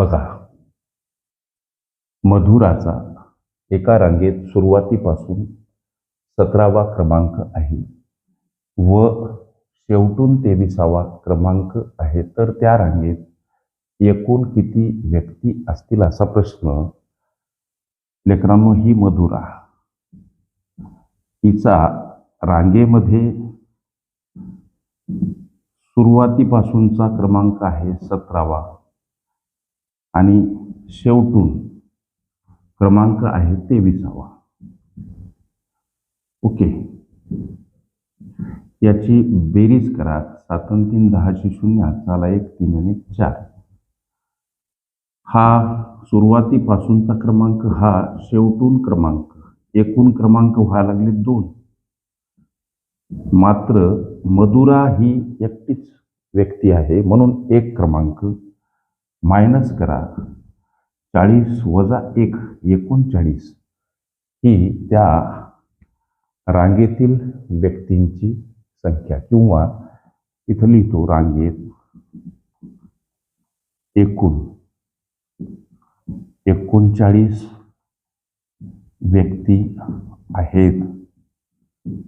बघा. मधुराचा एका रांगेत सुरुवातीपासून सतरावा क्रमांक आहे. व शेवटून तेविसावा क्रमांक आहे. तर त्या रांगेत एकूण किती व्यक्ती असतील असा प्रश्न. लेकरांनो ही मधुरा. हिचा रांगेमध्ये सुरुवातीपासूनचा क्रमांक आहे सतरावा. आणि शेवटून क्रमांक आहे तेविसावा. ओके. याची बेरीज करा. सात तीन दहाशे शून्य हाताला एक तीन आणि एक चार. हा सुरुवातीपासूनचा क्रमांक हा शेवटून क्रमांक. एकूण क्रमांक व्हायला लागले दोन. मात्र मधुरा ही एकटीच व्यक्ती आहे म्हणून एक क्रमांक. मायनस करा. चाळीस वजा एक एकोणचाळीस. ही त्या रांगेतील व्यक्तींची संख्या किंवा इथं लिहितो रांगेत एकूण. एकोणचाळीस व्यक्ती आहेत.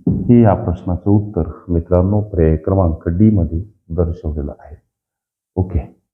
हे या प्रश्नाचं उत्तर मित्रांनो पर्याय क्रमांक डी मध्ये दर्शवलेलं आहे. ओके.